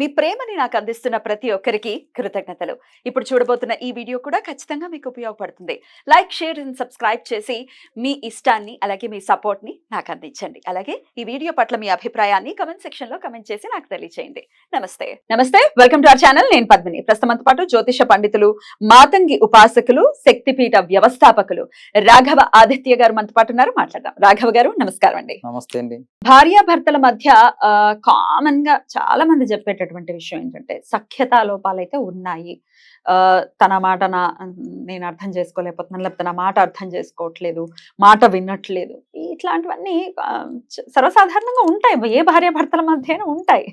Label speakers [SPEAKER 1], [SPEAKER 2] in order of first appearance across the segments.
[SPEAKER 1] మీ ప్రేమని నాకు అందిస్తున్న ప్రతి ఒక్కరికి కృతజ్ఞతలు. ఇప్పుడు చూడబోతున్న ఈ వీడియో కూడా ఖచ్చితంగా మీకు ఉపయోగపడుతుంది. లైక్ షేర్ అండ్ సబ్స్క్రైబ్ చేసి మీ ఇష్టాన్ని అలాగే మీ సపోర్ట్ని నాకు అందించండి. అలాగే ఈ వీడియో పట్ల మీ అభిప్రాయాన్ని కమెంట్ సెక్షన్లో కమెంట్ చేసి నాకు తెలియజేయండి నమస్తే. నమస్తే. వెల్కమ్ టు అవర్ ఛానల్ నేను పద్మిని. ప్రస్తుతంతో పాటు జ్యోతిష పండితులు మాతంగి ఉపాసకులు శక్తిపీఠ వ్యవస్థాపకులు రాఘవ ఆదిత్య గారు మనతో పాటు ఉన్నారు. మాట్లాడదాం. రాఘవ గారు నమస్కారం అండి.
[SPEAKER 2] నమస్తే అండి.
[SPEAKER 1] భార్యాభర్తల మధ్య కామన్గా చాలా మంది చెప్పేటటువంటి విషయం ఏంటంటే సఖ్యతా లోపాలైతే ఉన్నాయి. ఆ, తన మాట నా నేను అర్థం చేసుకోలేకపోతున్నాను లేకపోతే నా మాట అర్థం చేసుకోవట్లేదు మాట వినట్లేదు. ఇట్లాంటివన్నీ సర్వసాధారణంగా ఉంటాయి. ఏ భార్యాభర్తల మధ్య ఉంటాయి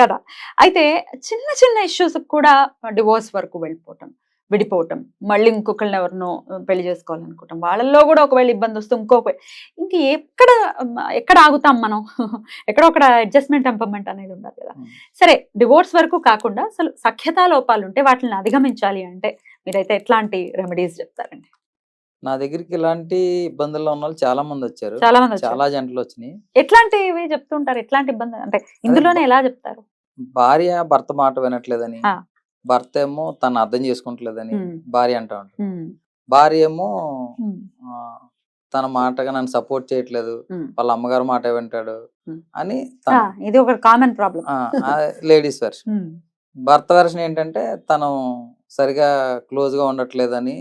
[SPEAKER 1] కదా. అయితే చిన్న చిన్న ఇష్యూస్ కూడా డివోర్స్ వరకు వెళ్ళిపోవటం. విడిపోవటం మళ్ళీ ఇంకొకళ్ళని ఎవరినో పెళ్ళి చేసుకోవాలనుకోవటం. వాళ్ళల్లో కూడా ఒకవేళ ఇబ్బంది వస్తే ఇంకో ఇంక ఎక్కడ ఎక్కడ ఆగుతాం మనం? ఎక్కడో అక్కడ అడ్జస్ట్మెంట్ టెంపర్మెంట్ అనేది ఉండదు కదా. సరే డివోర్స్ వరకు కాకుండా అసలు సఖ్యతా లోపాలు ఉంటే వాటిని అధిగమించాలి అంటే మీరైతే ఎట్లాంటి రెమెడీస్ చెప్తారండి?
[SPEAKER 2] నా దగ్గరికి ఇలాంటి ఇబ్బందుల్లో ఉన్న వాళ్ళు చాలా మంది వచ్చారు.
[SPEAKER 1] చాలా మంది.
[SPEAKER 2] చాలా జంటలు వచ్చినాయి.
[SPEAKER 1] ఎట్లాంటివి చెప్తుంటారు? ఎట్లాంటి ఇబ్బంది? అంటే ఇందులోనే ఎలా చెప్తారు?
[SPEAKER 2] భార్య భర్త మాట వినట్లేదని. భర్త ఏమో తను అర్థం చేసుకుంటలేదని. భార్య అంటా
[SPEAKER 1] ఉమ్,
[SPEAKER 2] భార్య ఏమో తన మాటగా నన్ను సపోర్ట్ చేయట్లేదు. వాళ్ళ అమ్మగారు మాట వింటాడు. అని
[SPEAKER 1] ఇది ఒక కామన్ ప్రాబ్లం
[SPEAKER 2] లేడీస్ వెర్షన్ భర్త వెర్షన్ ఏంటంటే తను సరిగా క్లోజ్గా ఉండట్లేదని.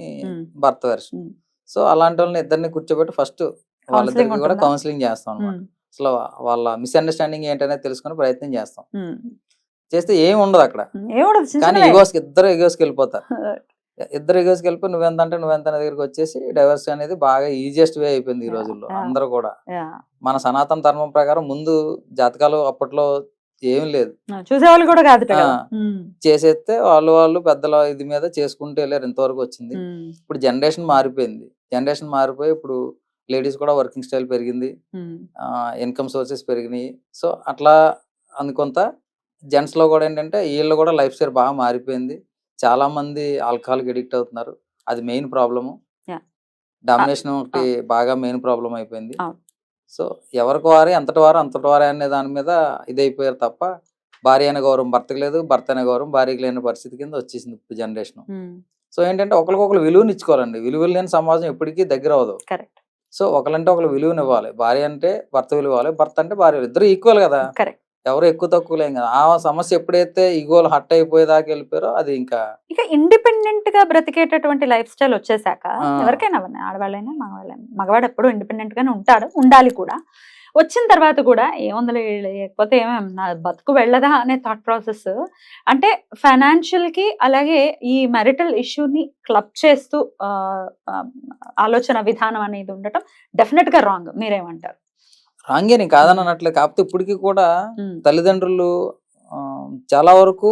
[SPEAKER 2] భర్త వెర్షన్. సో అలాంటి వాళ్ళని ఇద్దరిని కూర్చోబెట్టి ఫస్ట్ వాళ్ళిద్దరికి కూడా? కౌన్సిలింగ్ చేస్తాం అన్నమాట అసలు వాళ్ళ మిస్అండర్స్టాండింగ్ ఏంటనేది తెలుసుకునే ప్రయత్నం చేస్తాం చేస్తే ఏం ఉండదు అక్కడ. కానీ. ఈగోస్కి ఇద్దరు ఈగోస్కి వెళ్ళిపోతారు ఇద్దరు ఈగోస్కి వెళ్ళిపోయి నువ్వెంత అంటే నువ్వెంత దగ్గరికి వచ్చేసి డైవర్స్ అనేది బాగా ఈజియెస్ట్ వే అయిపోయింది ఈ రోజుల్లో. అందరూ కూడా. మన సనాతన ధర్మం ప్రకారం ముందు జాతకాలు అప్పట్లో ఏం లేదు.
[SPEAKER 1] చూసేవాళ్ళు కూడా కాదు.
[SPEAKER 2] చేసేస్తే వాళ్ళు వాళ్ళు పెద్దల ఇది మీద చేసుకుంటూ వెళ్ళారు ఇంతవరకు వచ్చింది. ఇప్పుడు జనరేషన్ మారిపోయింది. జనరేషన్ మారిపోయి ఇప్పుడు లేడీస్ కూడా వర్కింగ్ స్టైల్ పెరిగింది. ఇన్కమ్ సోర్సెస్ పెరిగినాయి. సో అట్లా అందుకొంత జెంట్స్లో కూడా ఏంటంటే వీళ్ళు కూడా లైఫ్ స్టైల్ బాగా మారిపోయింది. చాలా మంది ఆల్కహాల్కి ఎడిక్ట్ అవుతున్నారు. అది మెయిన్ ప్రాబ్లము. డామినేషన్ ఒకటి బాగా మెయిన్ ప్రాబ్లం అయిపోయింది. సో ఎవరికి వారే ఎంతటి వారు అంతటి వారే అనే దాని మీద ఇదైపోయారు తప్ప భార్య అనే గౌరవం భర్తకు లేదు భర్త అనే గౌరవం భార్యకి లేని పరిస్థితి కింద వచ్చేసింది ఇప్పుడు జనరేషన్. సో ఏంటంటే ఒకరికొకరు విలువని ఇచ్చుకోవాలండి. విలువలు లేని సమాజం ఎప్పటికీ దగ్గర అవదు
[SPEAKER 1] కరెక్ట్.
[SPEAKER 2] సో ఒకరంటే ఒకరు విలువని ఇవ్వాలి. భార్య అంటే భర్త విలువ ఇవ్వాలి భర్త అంటే భార్య. ఇద్దరు ఈక్వల్ కదా!
[SPEAKER 1] కరెక్ట్.
[SPEAKER 2] ఎవరు ఎక్కువ తక్కువ లేం కదా. ఆ సమస్య ఎప్పుడైతే ఈగోలు హట్ అయిపోయేదాకా వెళ్ళిపోయారో అది ఇంకా
[SPEAKER 1] ఇక ఇండిపెండెంట్గా బ్రతికేటటువంటి లైఫ్ స్టైల్ వచ్చేసాక. ఎవరికైనా ఆడవాళ్ళైనా మగవాళ్ళైనా మగవాడు ఎప్పుడు ఇండిపెండెంట్ గానే ఉంటాడు ఉండాలి కూడా. వచ్చిన తర్వాత కూడా ఏముందలే లేకపోతే ఏమేం నా బతుకు వెళ్ళదా అనే థాట్ ప్రాసెస్ అంటే ఫైనాన్షియల్కి అలాగే ఈ మెరిటల్ ఇష్యూని క్లబ్ చేస్తూ ఆలోచన విధానం అనేది ఉండటం డెఫినెట్గా రాంగ్ మీరేమంటారు?
[SPEAKER 2] రాంగే నేను కాదని అనట్లేదు కాకపోతే ఇప్పటికీ కూడా తల్లిదండ్రులు చాలా వరకు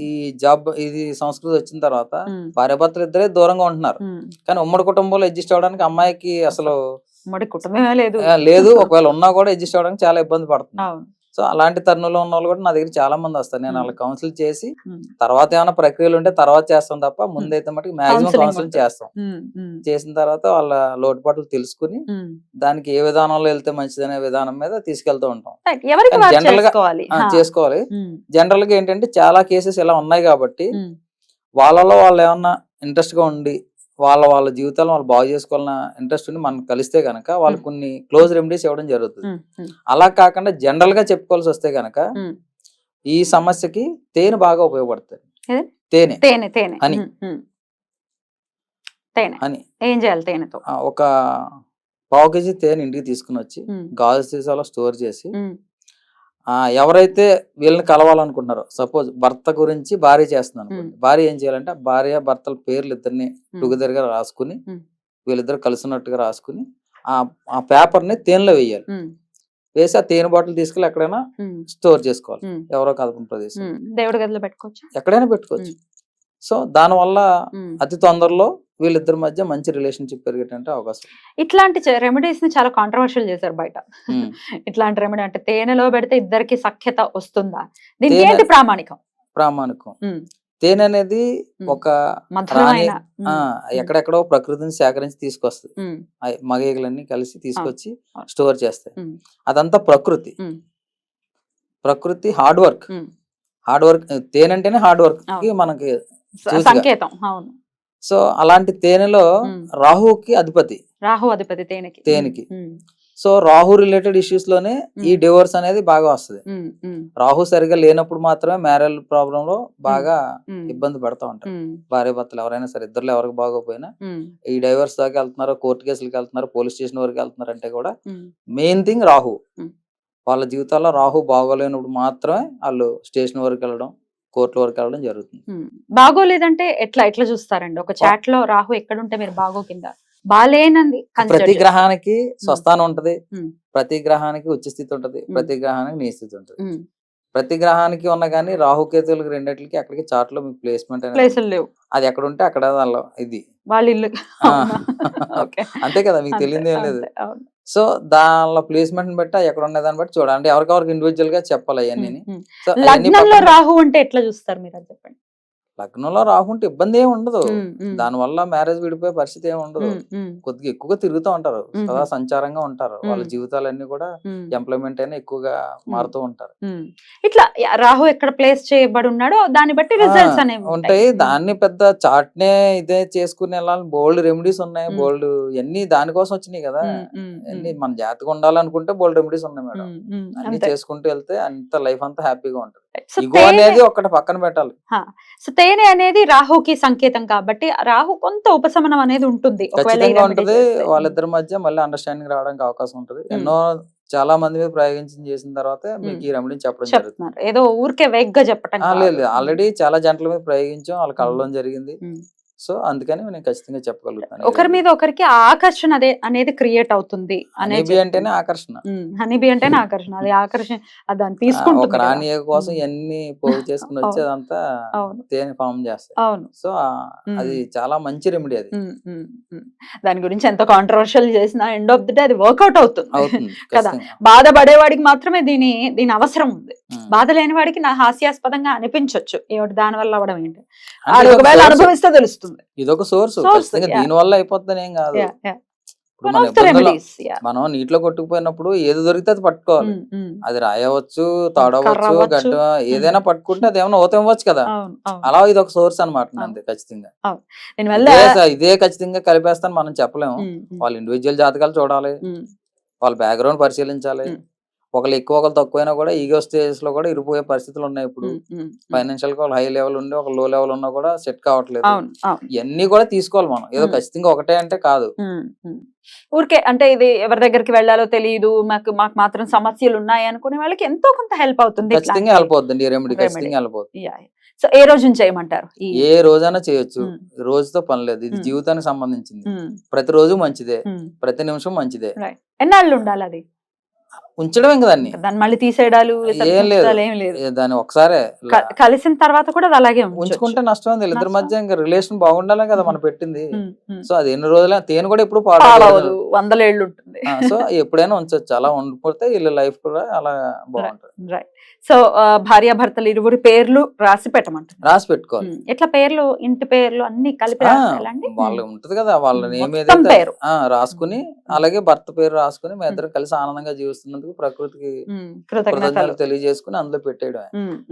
[SPEAKER 2] ఈ జాబ్ ఇది సంస్కృతి వచ్చిన తర్వాత భార్యాభర్తలు ఇద్దరే దూరంగా ఉంటున్నారు. కానీ ఉమ్మడి కుటుంబంలో అడ్జస్ట్ అవడానికి అమ్మాయికి అసలు
[SPEAKER 1] ఉమ్మడి కుటుంబమే లేదు.
[SPEAKER 2] లేదు. ఒకవేళ ఉన్నా కూడా అడ్జస్ట్ అవడానికి చాలా ఇబ్బంది పడుతుంది సో అలాంటి తరుణంలో ఉన్న వాళ్ళు కూడా నా దగ్గర చాలా మంది వస్తారు. నేను. వాళ్ళకి కౌన్సిల్ చేసి తర్వాత ఏమైనా ప్రక్రియలు ఉంటే తర్వాత చేస్తాం తప్ప ముందైతే మటుకు మాక్సిమం కౌన్సిల్. చేస్తాం. చేసిన తర్వాత వాళ్ళ లోటుపాట్లు తెలుసుకుని. దానికి ఏ విధానంలో వెళ్తే మంచిదనే విధానం మీద తీసుకెళ్తూ ఉంటాం. General గా-
[SPEAKER 1] చేసుకోవాలి?
[SPEAKER 2] జనరల్గా ఏంటంటే చాలా కేసెస్ ఇలా ఉన్నాయి కాబట్టి వాళ్ళలో వాళ్ళు ఏమన్నా ఇంట్రెస్ట్గా ఉండి వాళ్ళ వాళ్ళ జీవితాలను వాళ్ళు బాగు చేసుకోవాలన్న ఇంట్రెస్ట్ ఉండి మనం కలిస్తే గనక వాళ్ళు. కొన్ని క్లోజ్ రెమెడీస్ ఇవ్వడం జరుగుతుంది. అలా కాకుండా జనరల్గా చెప్పుకోవాల్సి వస్తే గనక
[SPEAKER 1] ఉమ్.
[SPEAKER 2] ఈ సమస్యకి తేనె బాగా ఉపయోగపడుతుంది? తేనె.
[SPEAKER 1] తేనె తేనె. ఉమ్. తేనె.
[SPEAKER 2] అని
[SPEAKER 1] ఏం చేయాలి తేనెతో?
[SPEAKER 2] ఒక పావు కేజీ తేనె ఇంటికి తీసుకుని వచ్చి గాజు సీసాలో స్టోర్ చేసి ఎవరైతే వీళ్ళని కలవాలనుకుంటున్నారో సపోజ్ భర్త గురించి భార్య చేస్తుంది అనుకోండి. భార్య ఏం చేయాలంటే భార్య భర్తల పేర్లు ఇద్దరిని టుగెదర్గా రాసుకుని. వీళ్ళిద్దరు కలిసినట్టుగా రాసుకుని ఆ ఆ పేపర్ని తేనెలో వేయాలి. వేసి ఆ తేనె బాటిల్ తీసుకెళ్ళి ఎక్కడైనా స్టోర్ చేసుకోవాలి. ఎవరో కదపని ప్రదేశం.
[SPEAKER 1] దేవుడి గదిలో పెట్టుకోవచ్చు?
[SPEAKER 2] ఎక్కడైనా పెట్టుకోవచ్చు. సో దాని వల్ల
[SPEAKER 1] ఉమ్.
[SPEAKER 2] అతి తొందరలో వీళ్ళిద్దరి మధ్య మంచి రిలేషన్షిప్ పెరిగేటంటే అవకాశం
[SPEAKER 1] ఇట్లాంటి రెమెడీస్ని చాలా కాంట్రవర్షియల్ చేశారు బయట. ఇట్లాంటి రెమెడీ అంటే తేనెలో పెడితే ఇద్దరికి సఖ్యత వస్తుందా దీనికి ఏంటి ప్రామాణికం
[SPEAKER 2] ప్రామాణికం తేనె అనేది. ఒక ఎక్కడెక్కడో ప్రకృతిని సేకరించి తీసుకొస్తుంది మగీగలన్నీ కలిసి తీసుకొచ్చి. స్టోర్ చేస్తాయి అదంతా ప్రకృతి. ప్రకృతి హార్డ్ వర్క్. హార్డ్ వర్క్ తేనె అంటేనే హార్డ్
[SPEAKER 1] వర్క్కి.
[SPEAKER 2] మనకి.
[SPEAKER 1] సంకేతం. అవును.
[SPEAKER 2] సో అలాంటి తేనెలో. రాహుకి అధిపతి.
[SPEAKER 1] రాహు అధిపతి తేనెకి.
[SPEAKER 2] తేనెకి. సో రాహు రిలేటెడ్ ఇష్యూస్లోనే ఈ. డివోర్స్ అనేది బాగా వస్తుంది. రాహు సరిగా లేనప్పుడు మాత్రమే మ్యారేజ్ ప్రాబ్లం లో బాగా ఇబ్బంది పడతా ఉంటారు. భార్య భర్తలు ఎవరైనా సరే ఇద్దరు ఎవరికి బాగోపోయినా ఈ డైవర్స్ దాకా వెళ్తున్నారు కోర్టు కేసులకు వెళ్తున్నారు పోలీస్ స్టేషన్ వరకు వెళ్తున్నారు అంటే కూడా మెయిన్ థింగ్ రాహు. వాళ్ళ జీవితాల్లో రాహు బాగోలేనప్పుడు మాత్రమే వాళ్ళు స్టేషన్ వరకు వెళ్ళడం కోర్టుల వరకు వెళ్ళడం జరుగుతుంది.
[SPEAKER 1] బాగోలేదంటే ఎట్లా? ఎట్లా చూస్తారండి? ఒక చాట్లో రాహు ఎక్కడుంటే మీరు బాగో కింద? బాలేనంది consider
[SPEAKER 2] ప్రతి. గ్రహానికి స్వస్థానం ఉంటది. ప్రతి గ్రహానికి ఉచ్చ స్థితి ఉంటది. ప్రతి గ్రహానికి నీ స్థితి ఉంటది. ప్రతి గ్రహానికి ఉన్న కానీ రాహుకేతువులకి రెండిట్లకి అక్కడికి చార్ట్లో మీకు ప్లేస్మెంట్ అనేది.
[SPEAKER 1] లేవు.
[SPEAKER 2] అది ఎక్కడ ఉంటే అక్కడ ఇది.
[SPEAKER 1] వాళ్ళ ఇల్లు.
[SPEAKER 2] అంతే కదా మీకు తెలియదు ఏం లేదు. సో దానిలో ప్లేస్మెంట్ బట్టి ఎక్కడ ఉన్న దాన్ని బట్టి అంటే ఎవరికెవరికి ఇండివిజువల్గా చెప్పాలి అవన్నీ
[SPEAKER 1] లగ్నంలో రాహు అంటే ఎట్లా చూస్తారు మీరు అది చెప్పండి?
[SPEAKER 2] లగ్నంలో రాకుంటే ఇబ్బంది ఏమి ఉండదు.
[SPEAKER 1] ఉమ్, ఉమ్,
[SPEAKER 2] దాని వల్ల మ్యారేజ్ విడిపోయే పరిస్థితి ఏమి ఉండదు. కొద్దిగా ఎక్కువగా తిరుగుతూ ఉంటారు. సదా సంచారంగా ఉంటారు. వాళ్ళ. జీవితాలన్నీ కూడా ఎంప్లాయ్మెంట్ అయినా ఎక్కువగా మారుతూ ఉంటారు.
[SPEAKER 1] ఇట్లా రాహు ఎక్కడ ప్లేస్ చేయబడి ఉన్నాడో దాన్ని బట్టి రిజల్ట్స్ అనేవి
[SPEAKER 2] ఉంటాయి. దాన్ని పెద్ద చాట్ నే ఇదే చేసుకుని బోల్డ్ రెమెడీస్ ఉన్నాయి. బోల్డ్ ఎన్ని దానికోసం వచ్చినాయి కదా. అన్ని మన జాతకం ఉండాలనుకుంటే బోల్డ్ రెమెడీస్ ఉన్నాయి మేడం. అన్ని చేసుకుంటూ వెళ్తే అంత లైఫ్ అంతా హ్యాపీగా ఉంటుంది. ఇగో అనేది ఒక్కటి పక్కన పెట్టాలి
[SPEAKER 1] సో తేనె అనేది రాహుకి సంకేతం కాబట్టి రాహు కొంత ఉపశమనం అనేది ఉంటుంది
[SPEAKER 2] ఉంటది. వాళ్ళిద్దరి మధ్య మళ్ళీ అండర్స్టాండింగ్ రావడానికి అవకాశం ఉంటది. ఎన్నో చాలా మంది మీద ప్రయోగించి చేసిన తర్వాత మీకు. ఈ రెమెడీ చెప్పడం జరుగుతుంది
[SPEAKER 1] చెప్తున్నారు ఏదో ఊరికే వేగ్గా కాదు.
[SPEAKER 2] లేదు ఆల్రెడీ చాలా జంటల మీద ప్రయోగించాం వాళ్ళ కళ్ళలో జరిగింది. సో అందుకని నేను ఖచ్చితంగా చెప్పగలుగుతాను
[SPEAKER 1] ఒకరి మీద ఒకరికి ఆకర్షణ అదే అనేది క్రియేట్ అవుతుంది అనేది
[SPEAKER 2] హనీబీ అంటేనే ఆకర్షణ
[SPEAKER 1] హనీబీ అంటేనే ఆకర్షణ అది ఆకర్షణ అది దాన్ని తీసుకుంటుంది
[SPEAKER 2] ఒక. రాణి కోసం. ఇవన్నీ పోగు చేసుకుని వచ్చి
[SPEAKER 1] అవును.
[SPEAKER 2] అదంతా
[SPEAKER 1] అవును
[SPEAKER 2] తేనె ఫామ్ చేస్తాయి
[SPEAKER 1] అవును
[SPEAKER 2] సో. అది చాలా మంచి రెమెడీ అది.
[SPEAKER 1] దాని గురించి ఎంత కాంట్రవర్షియల్ చేసినా ఎండ్ ఆఫ్ ది డే అది వర్కౌట్ అవుతుంది
[SPEAKER 2] అవుతుంది
[SPEAKER 1] కదా. బాధపడేవాడికి మాత్రమే దీని దీని అవసరం ఉంది. బాధ లేని వాడికి నా హాస్యాస్పదంగా అనిపించవచ్చు ఏమిటి దాని వల్ల అవడం ఏంటి ఒకవేళ. అనుభవిస్తే తెలుస్తుంది
[SPEAKER 2] ఇదొక సోర్స్. దీని వల్ల అయిపోతుంది ఏం కాదు. మన నీటిలో కొట్టుకుపోయినప్పుడు ఏది దొరికితే అది పట్టుకోవాలి.
[SPEAKER 1] ఉమ్, ఉమ్.
[SPEAKER 2] అది రాయవచ్చు తాడవచ్చు. గడ్డ ఏదైనా పట్టుకుంటే అది ఏమైనా అవుతా ఇవ్వచ్చు కదా. అలా ఇది ఒక సోర్స్ అనమాట. అంతే ఖచ్చితంగా. ఇదే ఖచ్చితంగా కలిపేస్తాను మనం చెప్పలేము. వాళ్ళ ఇండివిజువల్ జాతకాలు చూడాలి. వాళ్ళ బ్యాక్గ్రౌండ్ పరిశీలించాలి. ఒకళ్ళు ఎక్కువ ఒకళ్ళు తక్కువైనా కూడా ఈగో స్టేజ్లో కూడా ఇరిపోయే పరిస్థితులు ఉన్నాయి ఇప్పుడు. ఫైనాన్షియల్గా హై లెవెల్ ఉండి ఒక లో లెవెల్ ఉన్నా కూడా సెట్ కావట్లేదు. ఇవన్నీ కూడా తీసుకోవాలి మనం. ఏదో. ఖచ్చితంగా ఒకటే అంటే కాదు.
[SPEAKER 1] ఊరికే అంటే ఇది ఎవరి దగ్గరికి వెళ్ళాలో తెలియదు మాకు మాకు మాత్రం సమస్యలు ఉన్నాయి అనుకునే వాళ్ళకి ఎంతో కొంత హెల్ప్ అవుతుంది
[SPEAKER 2] ఖచ్చితంగా హెల్ప్ అవుతుంది రెమెడీ ఖచ్చితంగా హెల్ప్ అవుతుంది.
[SPEAKER 1] సో ఏ రోజు చేయమంటారు?
[SPEAKER 2] ఏ రోజైనా చేయొచ్చు. రోజుతో పని లేదు. ఇది. జీవితానికి సంబంధించింది.
[SPEAKER 1] ఉమ్,
[SPEAKER 2] ప్రతిరోజు మంచిదే. ప్రతి నిమిషం మంచిదే.
[SPEAKER 1] ఎన్నాళ్ళు ఉండాలి అది?
[SPEAKER 2] ఉంచడమే కదా దాన్ని
[SPEAKER 1] దాన్ని మళ్ళీ తీసేయడాలు
[SPEAKER 2] ఏం లేదు. దాన్ని ఒకసారే
[SPEAKER 1] కలిసిన తర్వాత కూడా అది అలాగే.
[SPEAKER 2] ఉంచుకుంటే నష్టం ఉంది ఇద్దరి. మధ్య ఇంకా రిలేషన్ బాగుండాలి కదా మనం పెట్టింది. సో అది ఎన్ని రోజుల తేను కూడా ఎప్పుడు
[SPEAKER 1] పాడవదు. వందలేళ్ళు ఉంటుంది.
[SPEAKER 2] సో ఎప్పుడైనా ఉంచొచ్చు. అలా ఉండిపోతే వీళ్ళ లైఫ్ కూడా అలా బాగుంటది.
[SPEAKER 1] రైట్. సో భార్యాభర్తలు ఇరువురి పేర్లు రాసి పెట్టమంటారు
[SPEAKER 2] రాసి పెట్టుకోవాలి.
[SPEAKER 1] ఎట్లా పేర్లు? ఇంటి పేర్లు అన్ని కలిపి
[SPEAKER 2] వాళ్ళు ఉంటది కదా. వాళ్ళ
[SPEAKER 1] ఉమ్,
[SPEAKER 2] నేమ్ ఏదైతే రాసుకుని అలాగే భర్త పేరు రాసుకుని మీ ఇద్దరు కలిసి ఆనందంగా జీవిస్తున్నందుకు ప్రకృతికి
[SPEAKER 1] కృతజ్ఞతలు.
[SPEAKER 2] తెలియజేసుకుని అందులో పెట్టేయడం.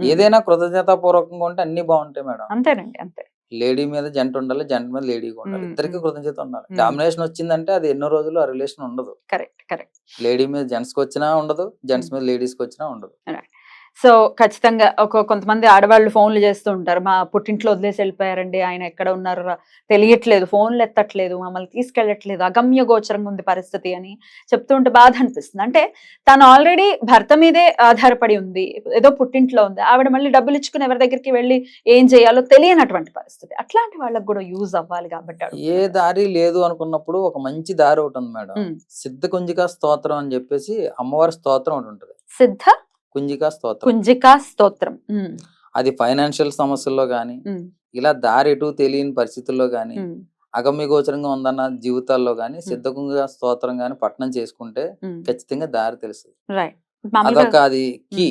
[SPEAKER 2] ఏదైనా కృతజ్ఞత పూర్వకంగా ఉంటే అన్ని బాగుంటాయి మేడం.
[SPEAKER 1] అంతేనండి అంతే.
[SPEAKER 2] లేడీ మీద జంట ఉండాలి జంట మీద లేడీ ఉండాలి. ఇద్దరికి. కృతజ్ఞత ఉండాలి. డామినేషన్ వచ్చిందంటే అది ఎన్నో రోజులు ఆ రిలేషన్ ఉండదు.
[SPEAKER 1] Correct correct.
[SPEAKER 2] లేడీ మీద జెంట్స్కి వచ్చినా ఉండదు జెంట్స్ మీద లేడీస్కి వచ్చినా ఉండదు.
[SPEAKER 1] సో ఖచ్చితంగా ఒక కొంతమంది ఆడవాళ్ళు ఫోన్లు చేస్తూ ఉంటారు. మా పుట్టింట్లో వదిలేసి వెళ్ళిపోయారండి. ఆయన ఎక్కడ ఉన్నారు తెలియట్లేదు. ఫోన్లు ఎత్తట్లేదు. మమ్మల్ని తీసుకెళ్ళట్లేదు. అగమ్య గోచరంగా ఉంది పరిస్థితి అని చెప్తూ ఉంటే బాధ అనిపిస్తుంది. అంటే తను ఆల్రెడీ భర్త మీదే ఆధారపడి ఉంది. ఏదో పుట్టింట్లో ఉంది. ఆవిడ మళ్ళీ డబ్బులు ఇచ్చుకుని ఎవరి దగ్గరికి వెళ్ళి ఏం చేయాలో తెలియనటువంటి పరిస్థితి. అట్లాంటి వాళ్ళకి కూడా యూజ్ అవ్వాలి కాబట్టి
[SPEAKER 2] ఏ. దారి లేదు అనుకున్నప్పుడు ఒక మంచి దారి ఒకటి ఉంది మేడం. సిద్ధ కుంజికా స్తోత్రం అని చెప్పేసి అమ్మవారి స్తోత్రం ఒకటి ఉంటుంది.
[SPEAKER 1] సిద్ధ
[SPEAKER 2] కుంజికా స్తోత్రం.
[SPEAKER 1] కుంజికా స్తోత్రం.
[SPEAKER 2] అది ఫైనాన్షియల్ సమస్యల్లో గానీ
[SPEAKER 1] ఉమ్,
[SPEAKER 2] ఇలా దారి ఎటు తెలియని పరిస్థితుల్లో గానీ
[SPEAKER 1] ఉమ్,
[SPEAKER 2] అగమ్య గోచరంగా ఉందన్న జీవితాల్లో గానీ సిద్ధ కుంజికా స్తోత్రం గానీ పట్టణం చేసుకుంటే. ఖచ్చితంగా దారి తెలుస్తుంది. అదొక అది కీ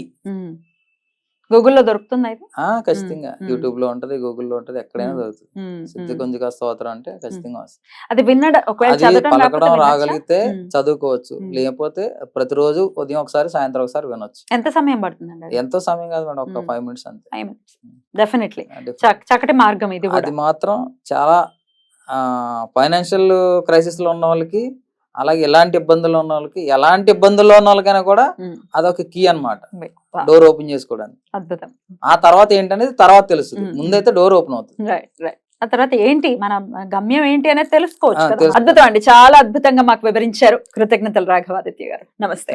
[SPEAKER 1] గూగుల్లో దొరుకుతుంది అయితే
[SPEAKER 2] ఖచ్చితంగా. యూట్యూబ్లో ఉంటది గూగుల్లో ఉంటది ఎక్కడైనా. దొరుకుతుంది సిద్ధి. కొంజిగా స్తోత్రం అంటే ఖచ్చితంగా వస్తుంది
[SPEAKER 1] అది విన్నడ
[SPEAKER 2] పలకడం? రాగలిగితే. చదువుకోవచ్చు. లేకపోతే ప్రతిరోజు ఉదయం ఒకసారి సాయంత్రం ఒకసారి వినొచ్చు
[SPEAKER 1] ఎంత సమయం పడుతుందండి అది
[SPEAKER 2] ఎంతో సమయం కాదు మేడం ఒక. ఫైవ్ మినిట్స్ అంతే
[SPEAKER 1] డెఫినెట్లీ చక్కటి మార్గం ఇది
[SPEAKER 2] అది మాత్రం చాలా ఫైనాన్షియల్ క్రైసిస్లో ఉన్న వాళ్ళకి అలాగే ఎలాంటి ఇబ్బందుల్లో ఉన్న వాళ్ళకి ఎలాంటి ఇబ్బందుల్లో ఉన్న వాళ్ళకైనా కూడా అదొక కీ అన్నమాట.
[SPEAKER 1] వా,
[SPEAKER 2] డోర్ ఓపెన్ చేసుకోవడానికి.
[SPEAKER 1] అద్భుతం.
[SPEAKER 2] ఆ తర్వాత ఏంటనేది తర్వాత తెలుస్తుంది. ముందైతే డోర్ ఓపెన్ అవుతుంది.
[SPEAKER 1] Right right. ఆ తర్వాత ఏంటి? మన గమ్యం ఏంటి అనేది తెలుసుకోవచ్చు అద్భుతం అండి. చాలా అద్భుతంగా మాకు వివరించారు కృతజ్ఞతలు రాఘవాదిత్య గారు. నమస్తే.